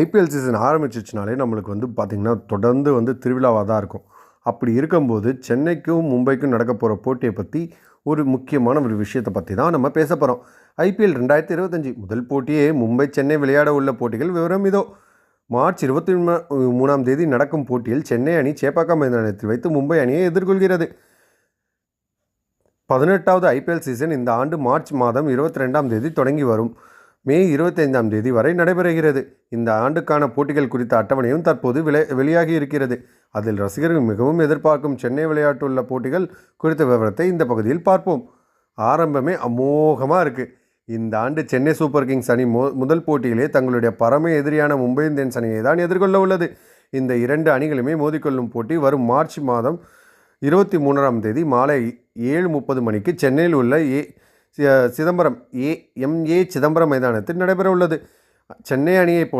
IPL season ஆரம்பிச்சிச்சுனாலே நம்மளுக்கு வந்து பார்த்திங்கன்னா தொடர்ந்து வந்து திருவிழாவாக தான் இருக்கும். அப்படி இருக்கும்போது சென்னைக்கும் மும்பைக்கும் நடக்க போகிற போட்டியை பற்றி ஒரு முக்கியமான ஒரு விஷயத்தை பற்றி தான் நம்ம பேச போகிறோம் ஐபிஎல் ரெண்டாயிரத்தி இருபத்தஞ்சி முதல் போட்டியே மும்பை சென்னை விளையாட உள்ள போட்டிகள் விவரம் இதோ. மார்ச் இருபத்தி மூணாம் தேதி நடக்கும் போட்டியில் சென்னை அணி சேப்பாக்கா மைதானத்தில் வைத்து மும்பை அணியை எதிர்கொள்கிறது. பதினெட்டாவது ஐபிஎல் சீசன் இந்த ஆண்டு மார்ச் மாதம் இருபத்தி ரெண்டாம் தேதி தொடங்கி வரும். மே இருபத்தைந்தாம் தேதி வரை நடைபெறுகிறது. இந்த ஆண்டுக்கான போட்டிகள் குறித்த அட்டவணையும் தற்போது விலை வெளியாகி இருக்கிறது. அதில் ரசிகர்கள் மிகவும் எதிர்பார்க்கும் சென்னை விளையாட்டுள்ள போட்டிகள் குறித்த விவரத்தை இந்த பகுதியில் பார்ப்போம். ஆரம்பமே அமோகமாக இருக்குது இந்த ஆண்டு சென்னை சூப்பர் கிங்ஸ் அணி மோ முதல் போட்டியிலே தங்களுடைய பரம எதிரியான மும்பை இந்தியன்ஸ் அணியை தான் எதிர்கொள்ள உள்ளது. இந்த இரண்டு அணிகளுமே மோதிக்கொள்ளும் போட்டி வரும் மார்ச் மாதம் இருபத்தி மூணாம் தேதி மாலை ஏழு முப்பது மணிக்கு சென்னையில் உள்ள A Chidambaram A MA Chidambaram மைதானத்தில் நடைபெற உள்ளது சென்னை அணியைப் போல்